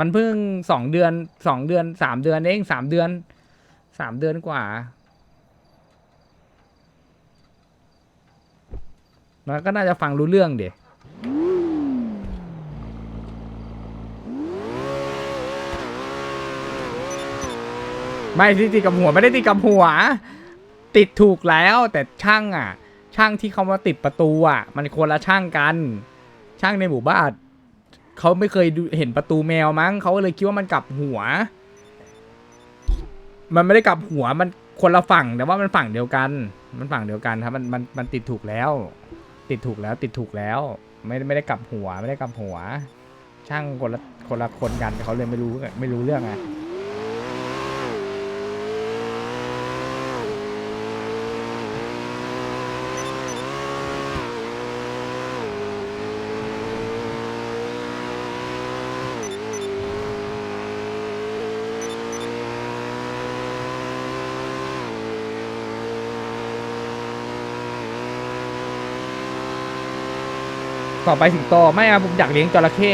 มันเพิ่งสองเดือนสองเดือนสามเดือนเองสามเดือนสามเดือนกว่า แล้วก็น่าจะฟังรู้เรื่องเดี๋ยไม่ที่ติดกับหัวไม่ได้ติดกับหัว ติดถูกแล้วแต่ช่างอะ ช่างที่เขามาติดประตูอะ มันคนละช่างกัน ช่างในหมู่บ้าน เขาไม่เคยดูเห็นประตูแมวมั้งเขาเลยคิดว่ามันกลับหัว มันไม่ได้กลับหัวมันคนละฝั่งแต่ว่ามันฝั่งเดียวกัน มันฝั่งเดียวกันครับมันมันมันติดถูกแล้ว ติดถูกแล้วติดถูกแล้ว ไม่ไม่ได้กลับหัวไม่ได้กลับหัว ช่างคนละคนละคนกันเขาเลยไม่รู้ไม่รู้เรื่องไง ต่อไปสิงโตไม่อะผมอยากเลี้ยงจระเข้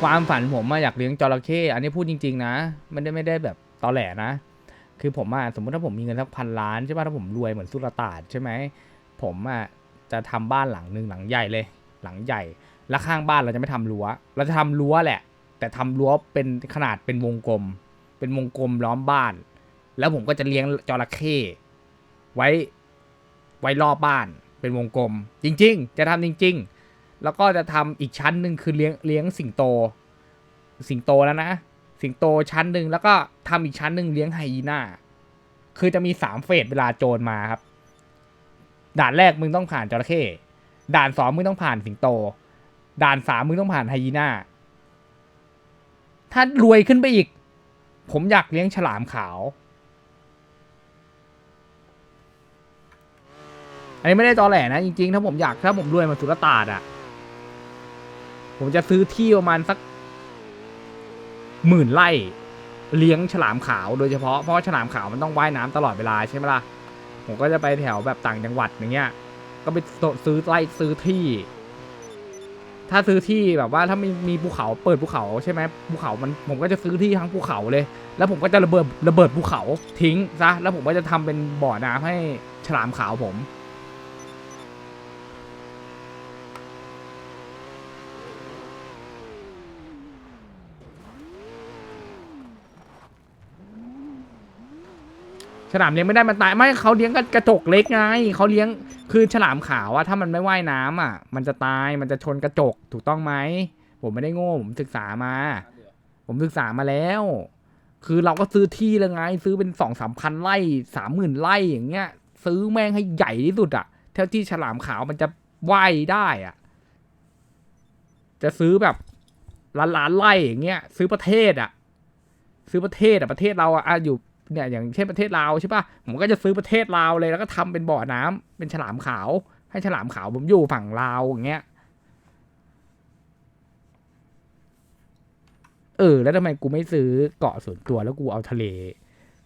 ความฝันผมอะอยากเลี้ยงจระเข้อันนี้พูดจริง ๆ นะม่ได้ไม่ได้แบบตอแหลนะ คือผมอะสมมติถ้าผมมีเงินสักพันล้านใช่ป่ะถ้าผมรวยเหมือนสุลต่านใช่ไหมผมอะจะทำบ้านหลังหนึ่งหลังใหญ่เลย หลังใหญ่ แล้วข้างบ้านเราจะไม่ทำรั้ว เราจะทำรั้วแหละ แต่ทำรั้วเป็นขนาดเป็นวงกลม เป็นวงกลมล้อมบ้าน แล้วผมก็จะเลี้ยงจระเข้ไว้ไว้รอบบ้าน เป็นวงกลม จริง ๆ จะทำจริง ๆ แล้วก็จะทำอีกชั้นหนึ่งคือเลี้ยงเลี้ยงสิงโต สิงโตแล้วนะ สิงโตชั้นหนึ่งแล้วก็ทำอีกชั้นหนึ่งเลี้ยงไฮยีน่าคือจะมีสามเฟสเวลาโจรมาครับ ด่านแรกมึงต้องผ่านจระเข้ด่านสองมึงต้องผ่านสิงโต ด่านสามมึงต้องผ่านไฮยีน่าถ้ารวยขึ้นไปอีก ผมอยากเลี้ยงฉลามขาว อันนี้ไม่ได้ตอแหลนะจริงๆ ถ้าผมอยากถ้าผมรวยมาสุลต่านอะผมจะซื้อที่ประมาณสักหมื่นไร่เลี้ยงฉลามขาวโดยเฉพาะเพราะว่าฉลามขาวมันต้องว่ายน้ำตลอดเวลาใช่ไหมล่ะผมก็จะไปแถวแบบต่างจังหวัดอย่างเงี้ย ก็ไปซื้อไร่ซื้อที่ ถ้าซื้อที่แบบว่าถ้ามีมีภูเขาเปิดภูเขาใช่ไหมภูเขามันผมก็จะซื้อที่ทั้งภูเขาเลย แล้วผมก็จะระเบิดระเบิดภูเขาทิ้งซะแล้วผมก็จะทำเป็นบ่อน้ำให้ฉลามขาวผม ฉลามเลี้ยงไม่ได้มันตายไม่เขาเลี้ยงกระจกเล็กไงเขาเลี้ยงคือฉลามขาวอะถ้ามันไม่ว่ายน้ำอะมันจะตายมันจะชนกระจกถูกต้องไหมผมไม่ได้โง่ผมศึกษามา ผมศึกษามาแล้ว คือเราก็ซื้อที่แล้วไง ซื้อเป็นสองสามพันไร่สามหมื่นไร่อย่างเงี้ย ซื้อแม่งให้ใหญ่ที่สุดอะเท่าที่ฉลามขาวมันจะว่ายได้อะจะซื้อแบบล้านล้านไร่อย่างเงี้ย ซื้อประเทศอะซื้อประเทศอะประเทศเราอะอยู่ เนี่ยอย่างเช่นประเทศลาวใช่ปะผมก็จะซื้อประเทศลาวเลยแล้วก็ทำเป็นบ่อน้ำเป็นฉลามขาว ให้ฉลามขาวผมอยู่ฝั่งลาวอย่างเงี้ยเออแล้วทำไมกูไม่ซื้อเกาะส่วนตัวแล้วกูเอาทะเล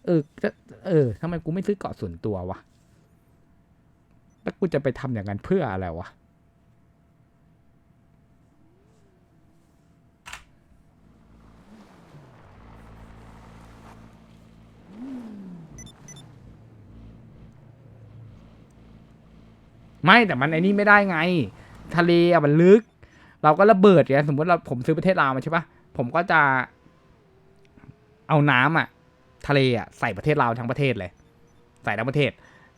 เออเออทำไมกูไม่ซื้อเกาะส่วนตัววะแล้วกูจะไปทำอย่างนั้นเพื่ออะไรวะ ไม่แต่มันไอ้นี่ไม่ได้ไง ทะเลอะมันลึก เราก็ระเบิดไงสมมติเราผมซื้อประเทศลาวมาใช่ปะผมก็จะเอาน้ำอะ ทะเลอะใส่ประเทศลาวทั้งประเทศเลย ใส่ทั้งประเทศ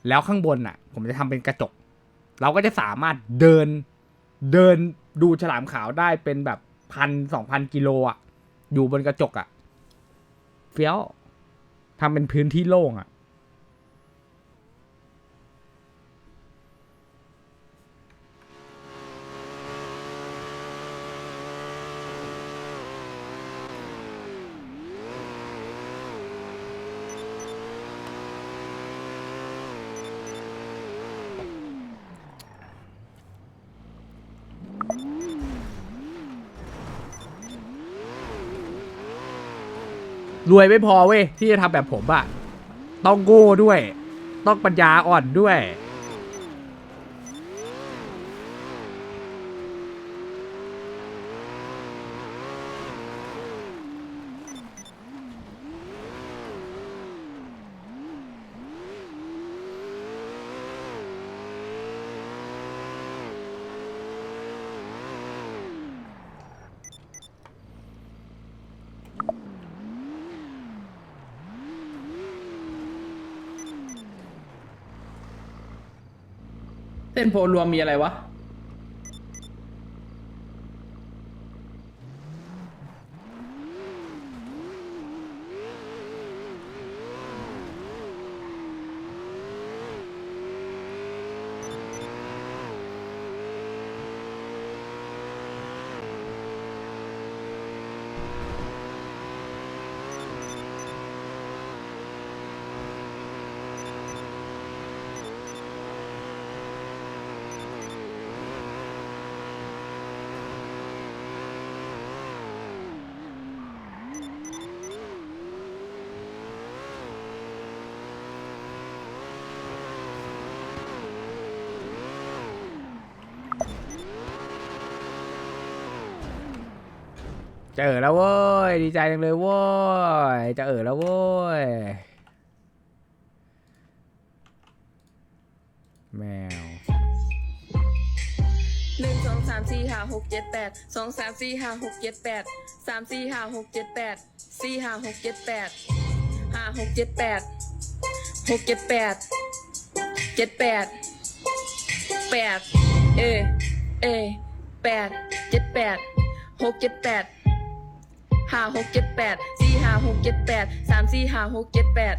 แล้วข้างบนอะ ผมจะทำเป็นกระจก เราก็จะสามารถเดินเดินดูฉลามขาวได้เป็นแบบพันสองพันกิโลอะอยู่บนกระจกอะเฟี้ยวทำเป็นพื้นที่โล่งอะ รวยไม่พอเว้ยที่จะทำแบบผมอะต้องโง่ด้วย ต้องปัญญาอ่อนด้วย เต้นโพลรวมมีอะไรวะ จะเออแล้วเว้ย ดีใจจังเลยเว้ย จะเออแล้วเว้ย แมวหนึ่งสองสามสี่ห้าหกเจ็ดแปดสองสามสี่ห้าหกเจ็ดแปดสามสี่ห้าหกเจ็ดแปดสี่ห้าหกเจ็ดแปดห้าหกเจ็ดแปดหกเจ็ดแปดเจ็ดแปดแปดเอเอแปดเจ็ดแปดหกเจ็ดแปด ห้าหกเจ็ดแปดสี่ห้าหกเจ็ดแปดสามสี่ห้าหกเจ็ดแปด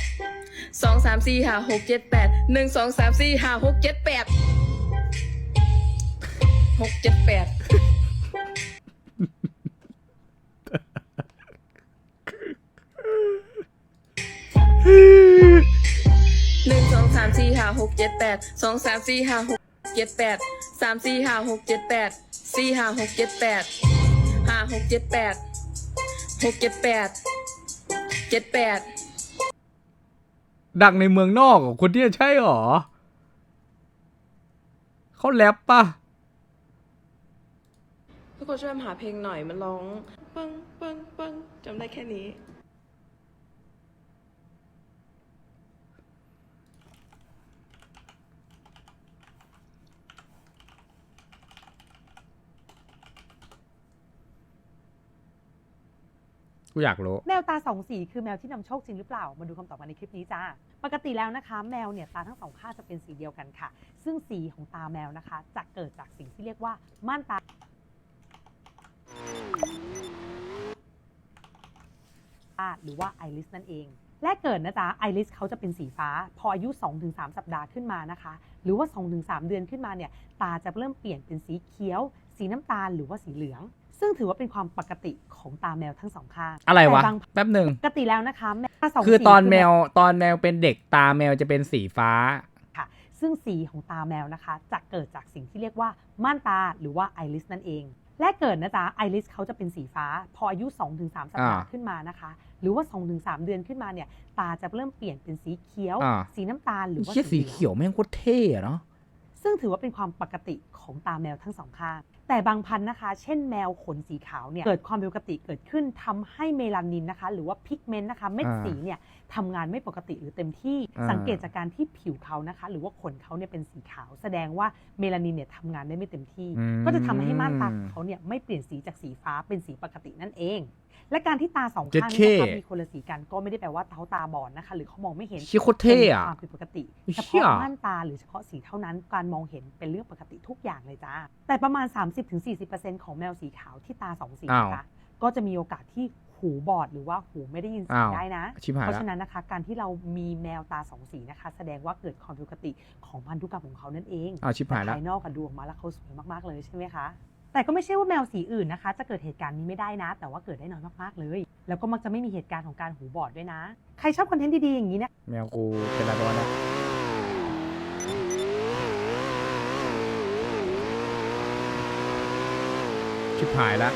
สองสามสี่ห้าหกเจ็ดแปดหนึ่งสองสามสี่ห้าหกเจ็ดแปดหกเจ็ดแปดหนึ่งสองสามสี่ห้าหกเจ็ดแปดสองสามสี่ห้าหกเจ็ดแปดสามสี่ห้าหกเจ็ดแปดสี่ห้าหกเจ็ดแปดห้าหกเจ็ดแปด หกเจ็ดแปดเจ็ดแปดดังในเมืองนอกเหรอคนที่ใช่หรอเขาแรปปะทุกคนช่วยมาหาเพลงหน่อยมันร้องปึ้งปึ้งปึ้งจำได้แค่นี้ กูอยากรู้ แมวตาสองสีคือแมวที่นำโชคจริงหรือเปล่า มาดูคำตอบกันในคลิปนี้จ้า ปกติแล้วนะคะ แมวเนี่ยตาทั้งสองข้างจะเป็นสีเดียวกันค่ะ ซึ่งสีของตาแมวนะคะ จะเกิดจากสิ่งที่เรียกว่าม่านตา หรือว่าไอริสนั่นเอง แรกเกิดนะจ๊ะไอริสเขาจะเป็นสีฟ้า พออายุ 2-3 สัปดาห์ขึ้นมานะคะ หรือว่า 2-3 เดือนขึ้นมาเนี่ย ตาจะเริ่มเปลี่ยนเป็นสีเขียว สีน้ำตาลหรือว่าสีเหลือง ซึ่งถือว่าเป็นความปกติของตาแมวทั้งสองข้างอะไรวะ แต่บางแป๊บหนึ่งปกติแล้วนะคะแมวตาสองคือสีตอนแมวตอนแมวเป็นเด็กตาแมวจะเป็นสีฟ้าค่ะซึ่งสีของตาแมวนะคะจะเกิดจากสิ่งที่เรียกว่าม่านตาหรือว่าไอริสนั่นเองแรกเกิดนะจ๊ะไอริสเขาจะเป็นสีฟ้า พออายุ 2-3สัปดาห์อ่าขึ้นมานะคะ หรือว่า 2-3 เดือนขึ้นมาเนี่ย ตาจะเริ่มเปลี่ยนเป็นสีเขียว อ่า สีน้ำตาลหรือว่าเชี่ยสีหลือง เขียวแม่งโคตรเท่อะเนาะ ซึ่งถือว่าเป็นความปกติของตาแมวทั้งสองข้าง แต่บางพันธุ์นะคะ เช่นแมวขนสีขาวเนี่ยเกิดความผิดปกติเกิดขึ้นทำให้เมลานินนะคะ หรือว่าพิกเมนต์นะคะเม็ดอ่าสีเนี่ยทำงานไม่ปกติหรือเต็มที่อ่าสังเกตจากการที่ผิวเขานะคะ หรือว่าขนเขาเนี่ยเป็นสีขาว แสดงว่าเมลานินเนี่ยทำงานได้ไม่เต็มที่อืมก็จะทำให้ม่านตาของเขาเนี่ยไม่เปลี่ยนสีจากสีฟ้าเป็นสีปกตินั่นเอง และการที่ตาสองข้างเจ็นี่ดนะคะเข้มีคนละสีกันก็ไม่ได้แปลว่าเขาตาบอดนะคะ หรือเขามองไม่เห็นเชี่ยโคตรเท่อะเป็นความผิดปกติเชี่เฉยพาะม่านตาหรือเฉพาะสีเท่านั้น การมองเห็นเป็นเรื่องปกติทุกอย่างเลยจ้าแต่ประมาณ 30-40%ของแมวสีขาวที่ตาสองสีอ้าวนะคะก็จะมีโอกาสที่หูบอดหรือว่าหูไม่ได้ยินเสียงอ้าวได้นะชิบหายเพราะละฉะนั้นนะคะ การที่เรามีแมวตาสองสีนะคะ แสดงว่าเกิดความผิดปกติของพันธุกรรมของเขานั่นเองอ้าวชิบหายละแต่ภายนอกกันดูออกมาแล้วเขาสวยมากๆเลยใช่ไหมคะ แต่ก็ไม่ใช่ว่าแมวสีอื่นนะคะ จะเกิดเหตุการณ์นี้ไม่ได้นะ แต่ว่าเกิดได้น้อยมากๆเลย แล้วก็มักจะไม่มีเหตุการณ์ของการหูบอดด้วยนะ ใครชอบคอนเทนต์ดีๆอย่างนี้นะแมวกูเป็นอะไรวะเนี่ยชิบหายละ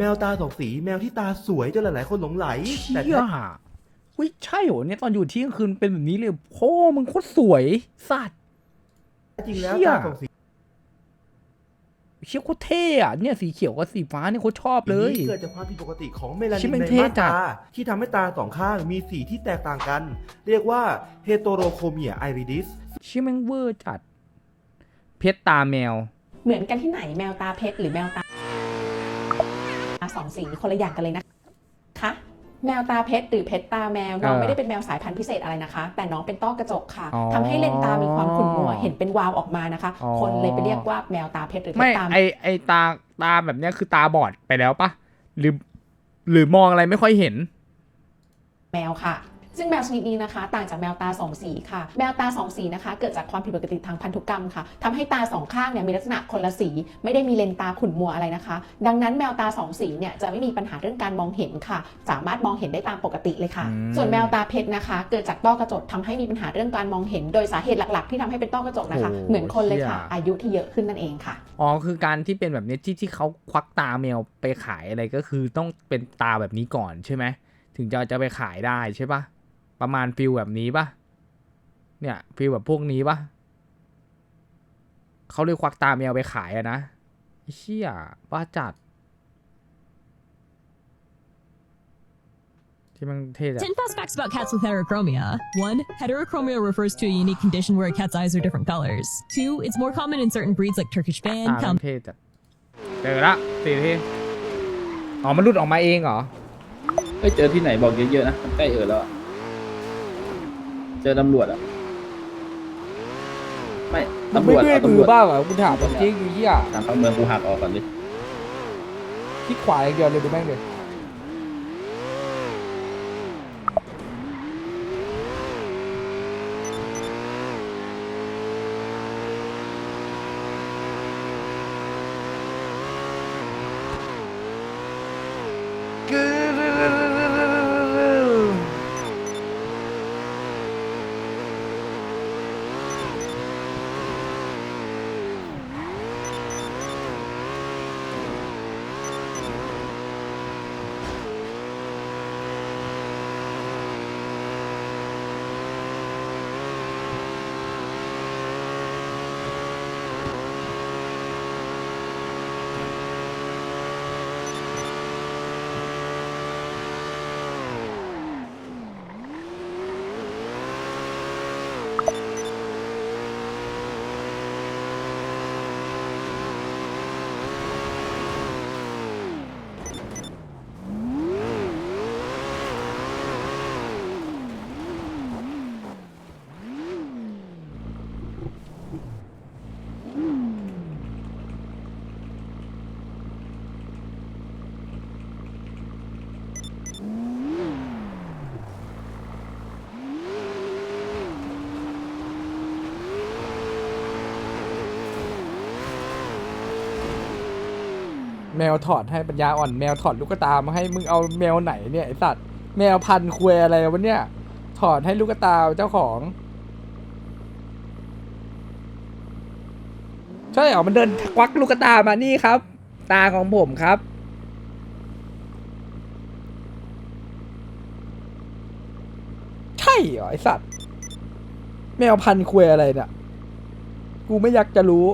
แมวตาสองสี แมวที่ตาสวยจนหลายๆคนหลงไหล แต่เชี่ยเฮ้ยใช่เหรอเนี่ยตอนอยู่เที่ยงคืนเป็นแบบนี้เลยโอ้มึงโคตรสวยสัตว์แท้จริงแล้วเชี่ยตาสองสีเชี่ยโคตรเท่อะเนี่ยสีเขียวกับสีฟ้าเนี่ยโคตรชอบเลยนี้เกิดจากความผิดปกติของเมลาชินิบนมันในเท่ม่านจัดตาที่ทำให้ตาสองข้างมีสีที่แตกต่างกัน เรียกว่าเฮโตโรโคเมียไอริดิสเชี่ยแม่งเวอร์จัด เพชรตาแมว เหมือนกันที่ไหนแมวตาเพชรหรือแมวตา สองสีคนละอย่างกันเลยนะคะแมวตาเพชรหรือเพชรตาแมวน้องเออไม่ได้เป็นแมวสายพันธุ์พิเศษอะไรนะคะ แต่น้องเป็นต้อกระจกค่ะอ๋อทำให้เลนตามีความขุ่นมัวเห็นเป็นวาวออกมานะคะอ๋อคนเลยไปเรียกว่าแมวตาเพชรหรือเพไม่ชรตาไอไอตาตาแบบเนี้ยคือตาบอดไปแล้วปะหรือหรือมองอะไรไม่ค่อยเห็น แมวค่ะ ซึ่งแมวชนิดนี้นะคะ ต่างจากแมวตาสองสีค่ะ แมวตาสองสีนะคะ เกิดจากความผิดปกติทางพันธุกรรมค่ะทำให้ตาสองข้างเนี่ยมีลักษณะคนละสี ไม่ได้มีเลนตาขุ่นมัวอะไรนะคะ ดังนั้นแมวตาสองสีเนี่ยจะไม่มีปัญหาเรื่องการมองเห็นค่ะ สามารถมองเห็นได้ตามปกติเลยค่ะอืมส่วนแมวตาเพชรนะคะ เกิดจากต้อกระจกทำให้มีปัญหาเรื่องการมองเห็น โดยสาเหตุหลักๆ ที่ทำให้เป็นต้อกระจกนะคะ เหมือนคนเลยค่ะ อายุที่เยอะขึ้นนั่นเองค่ะ อ๋อ คือการที่เป็นแบบเนี้ยที่ที่เขาควักตาแมวไปขายอะไรก็คือต้องเป็นตาแบบนี้ก่อนใช่ไหมถึงจะจะไปขายได้ใช่ปะ ประมาณฟิลแบบนี้ปะเนี่ยฟิลแบบพวกนี้ปะเขาเลยควักตาแมวไปขายอะนะไอ้เชี่ยบ้าจัดที่มันเท่จัด10 fast facts about cats with heterochromia. 1. Heterochromia refers to a unique condition where a cat's eyes are different colors. 2. It's more common in certain breeds like Turkish ตา Van, มัน Kam เท่จัดเจอละสี่ทีอ๋อมันหลุดออกมาเองเหรอเอ้ยเจอที่ไหนบอกเยอะๆนะมันใกล้เออแล้วอะ เจอตำรวจอะไม่มึงตำรไม่วจเมื่อยเอามืตำรอวจบ้างเหรอคุณถามจริงไอ้เหี้ยทางเข้าเมืองกูหักออกก่อนดิ ที่ขวาอย่างเดียวเลยดูแม่งเลย แมวถอดให้ปัญญาอ่อนแมวถอดลูกตามาให้มึงเอาแมวไหนเนี่ยไอสัตว์แมวพันธุ์ควยอะไรวะเนี่ย ถอดให้ลูกตาเจ้าของ ใช่เหรอมันเดินควักลูกตามานี่ครับ ตาของผมครับใช่เหรอไอสัตว์แมวพันธุ์ควยอะไรเนี่ยกูไม่อยากจะรู้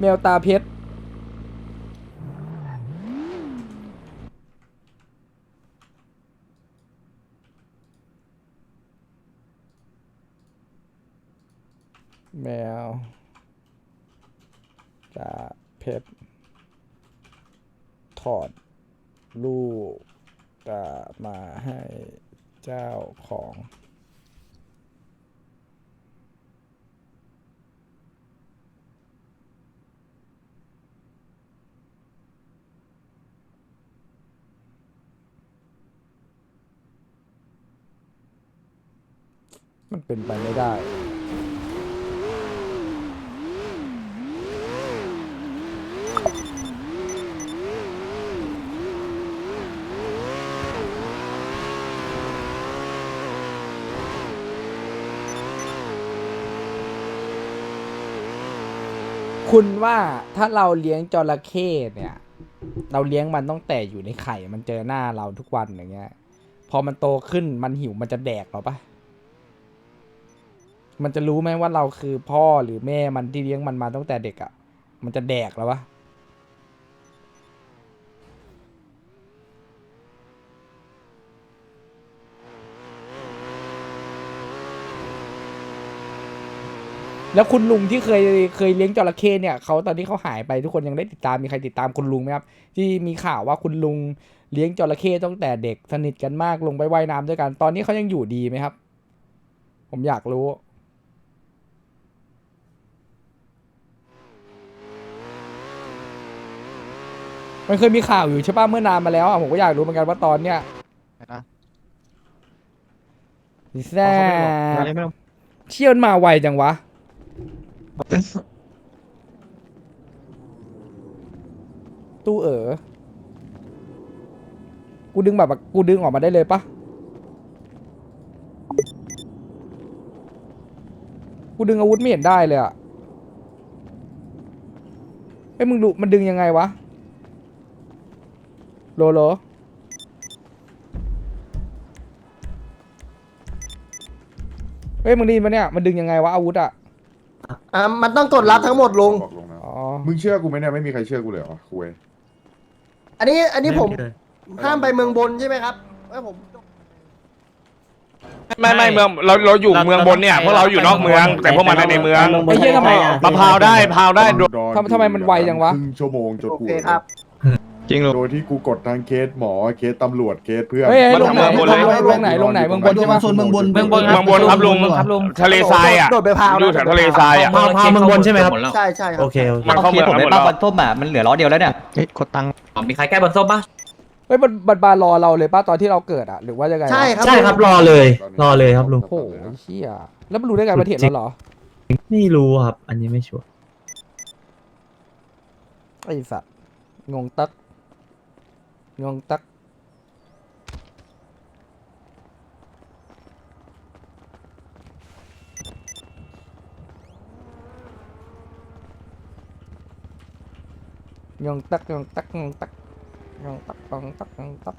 แมวตาเพชร แมวตา เพชร ถอด ลูกตามาให้เจ้าของ มันเป็นไปไม่ได้ คุณว่าถ้าเราเลี้ยงจระเข้เนี่ย เราเลี้ยงมันตั้งแต่อยู่ในไข่มันเจอหน้าเราทุกวันอย่างเงี้ย พอมันโตขึ้นมันหิวมันจะแดกเราปะมันจะรู้ไหมว่าเราคือพ่อหรือแม่มันที่เลี้ยงมันมาตั้งแต่เด็กอะ่ะ มันจะแดกแล้ววะ แล้วคุณลุงที่เคยเคยเลี้ยงจระเข้เนี่ยเขาตอนที่เขาหายไปทุกคนยังได้ติดตามมีใครติดตามคุณลุงไหมครับ ที่มีข่าวว่าคุณลุงเลี้ยงจระเข้ตั้งแต่เด็กสนิทกันมากลงไปว่ายน้ำด้วยกัน ตอนนี้เขายังอยู่ดีไหมครับ ผมอยากรู้ มันเคยมีข่าวอยู่ใช่ป่ะเมื่อนานมาแล้วอะผมก็อยากรู้เหมือนกันว่าตอนเนี้ยแซ่บเชี่ยวมันมาไวจังวะ ตู้เอ๋อ กูดึงแบบกูดึงออกมาได้เลยปะกูดึงอาวุธไม่เห็นได้เลยอะเอ้ยมึงดูมันดึงยังไงวะ โลโลเฮ้ยมึงดีมาเนี่ย มันดึงยังไงวะอาวุธอะ อ่ามันต้องกดรับทั้งหมดลุง บอกลงนะอ๋อมึงเชื่อกูไหมเนี่ยไม่มีใครเชื่อกูเลยเหรอคุยอันนี้อันนี้ผมห้ามไปเมืองบนใช่ไหมครับเอ้ยผม ไม่ไม่เมืองเราเราอยู่เมืองบนเนี่ยพวกเราอยู่นอกเมือง แต่พวกมันในเมืองไอ้เหี้ยทำไม มะพร้าวได้พร้าวได้ตำรวจทำทำไมมันไวจังวะ ครึ่งชั่วโมงจนโอกูเคครับ จริงโดยที่กูกดทางเคสหมอเคสตำรวจเคสเพื่อนเฮ้ยเฮ้ยมันลงไหนทำเมืองบนเลย ลงไหนลงไหนเมืองบนใช่ปะ โซนเมืองบน เมืองบน เมืองบนครับลุงทะเลทรายอะโดดไปพาวอยู่แถวทะเลทรายอะ พาวพาวเมืองบนใช่ไหมครับ ใช่ใช่ครับ โอเคโอเค มันเข้าเมืองกันหมดแล้ว บัตรส้มอะมันเหลือล้อเดียวแล้วเนี่ยกดตังค์มีใครแก้บัตรส้มปะเฮ้ยมันมันบารอเราเลยป่ะตอนที่เราเกิดอะหรือว่ายังไงวะใช่ครับ ใช่ครับรอเลย รอเลยครับลุง โอ้โหเชี่ยแล้วมันรู้ได้ไงประเทศเราเหรอไม่รู้ครับ อันนี้ไม่ชัวร์ไอ้สัตว์งงตัก งองตัก nhon tắc nhon tắc nhon tắc nhon tắc nhon tắc nhon tắc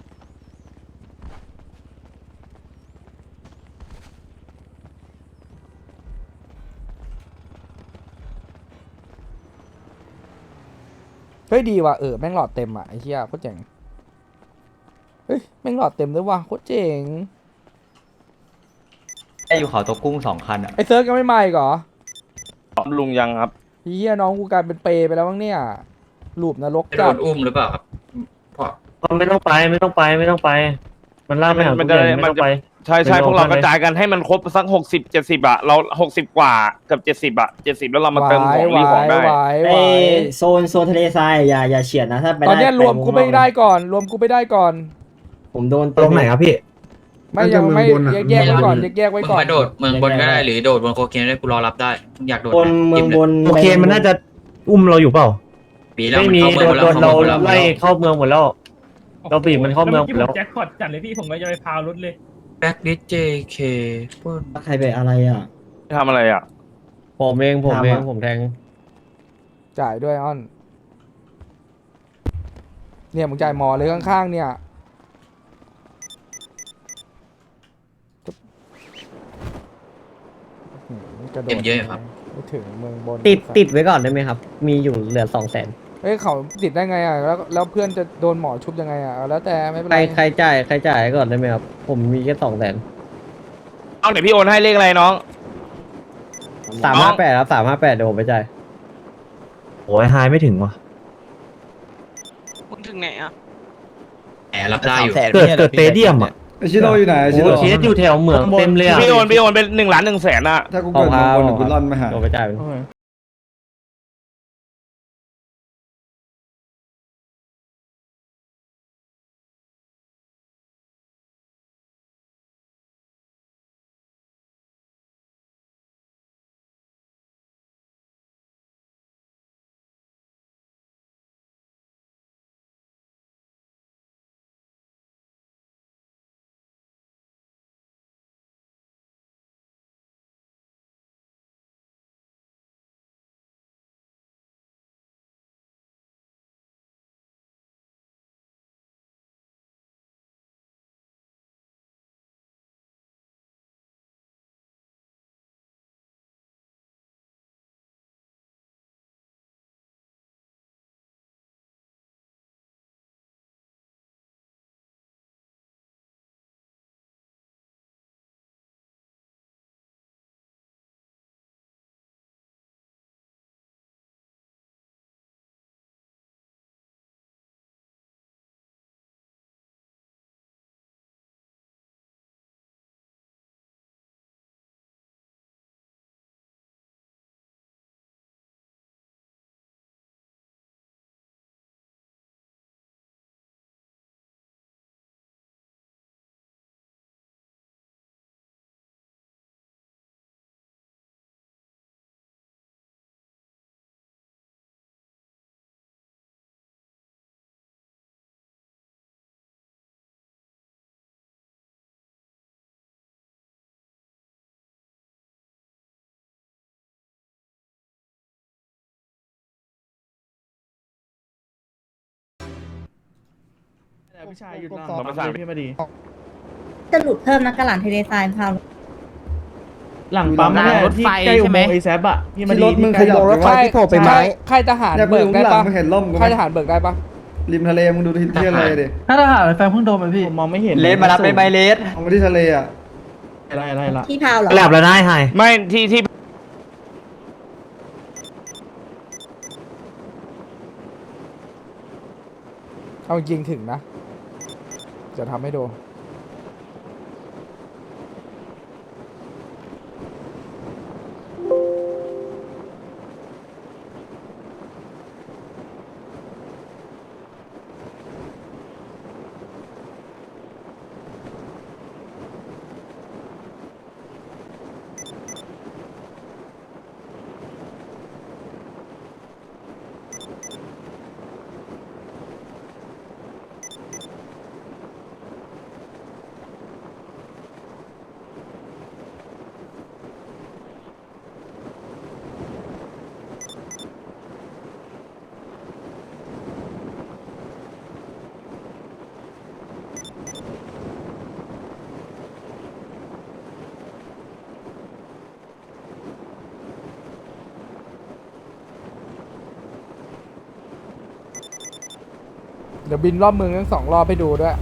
เฮ้ยดีว่ะเออแม่งหลอดเต็มอะไอ้เหี้ยโคตรเจ๋ง แม่งหลอดเต็มด้วยว่ะโคตรเจ๋งแค่อยู่เขาตัวกุ้งสองคันอะไอ้เซิร์ฟยังไม่มาอีกเหรอลุงยังครับไอ้เหี้ยน้องกูกลายเป็นเปรย์ไปแล้วมั้งเนี่ยหลูบนรกจัดอุ้มหรือเปล่าครับไม่ต้องไปไม่ต้องไปไม่ต้องไป มันล่ากไปหามันทุจะเรียนไม่มันต้องจะ ไป ใช่ใช่ไปลงพวกเราไปไหมกระจายกันให้มันครบสักหกสิบเจ็ดสิบอะเราหกสิบกว่าเกือบเจ็ดสิบอะเจ็ดสิบแล้วเรามาเติมของไหวรีของไหวได้ ไหวไหวโซนโซนทะเลทรายอย่าอย่าเฉียดนะถ้าไปตอนเนี้ยรวมกูไม่ได้ก่อน รวมกูไม่ได้ก่อน ผมโดนตรงไหนครับพี่ไม่ยังไม่แยกแยกไว้ก่อนแยกแยกไว้ก่อนเมืองบนก็ได้หรือโดดบนโคเคนได้กูรอรับได้อยากโดดบนเมืองบนโคเคนมันน่าจะอุ้มเราอยู่เปล่าไม่มีโดนโดนเราไล่เข้าเมืองหมดแล้วเราบีบมันเข้าเมืองหมดแล้วแจ็คพอตจัดเลยพี่ผมก็จะไปพาวรถเลยแบ็กดิเจเคใครไปอะไรอะทำอะไรอะผมเองผมเองผมแทง จ่ายด้วยอ้อน เนี่ยมึงจ่ายหมอเลยข้างๆเนี่ย อื้อหือกระโดดเต็มเยอะครับ ไม่ถึงเมืองบนติดติดไว้ก่อนได้ไหมครับ มีอยู่เหลือสองแสนเฮ้ยเขาติดได้ไงอะแล้วแล้วเพื่อนจะโดนหมอชุบยังไงอะเอาแล้วแต่ไม่เป็นใครไรใครจ่ายใครจ่ายก่อนได้ไหมครับ ผมมีแค่สองแสนเอาเดี๋ยวพี่โอนให้เลขอะไรน้อง สามห้าแปดครับสามห้าแปดเดี๋ยวผมไปจ่ายโอ้ยหายไม่ถึงว่ะมึงถึงไหนอะ แหมรับได้อยู่เกิดเกิดเตเดียมอะ ชิโร่อยู่ไหนโอ้เคสอยู่แถวเหมืองเต็มเลยอะพี่โอนพี่โอนเป็นหนึ่งล้านหนึ่งแสนอะถ้ากูขอเกิดพาเมืองบนวกูร่อนมาหาเดี๋ยวผมไปจ่ายโอ พี่ชายหยุดเราประสานพี่มาดี จะหลุดเพิ่มนะกระหล่ำเทเลซายพาวหลังปั๊มเนี่ยรถที่ไฟใกล้อุใช่โมไหมงค์ไอแซบอะพี่มาดีรถมึงขยับรถไฟที่โผล่ไปไหมค่ายทหารเบิกได้ปะเห็นล่มค่ายทหารเบิกได้ปะริมทะเลมึงดูที่ทะเลดิถ้าทหารแฟนเพิ่งโดนไปพี่ผมมองไม่เห็นเลสมารับได้ไหมเลสมองไปที่ทะเลอะอะไรอะไรละที่พาวเหรอแลบแล้วได้ไฮไม่ที่ที่เอาจริงถึงนะ จะทำให้ดู เดี๋ยวบินรอบเมืองทั้งสองรอบให้ดูด้วย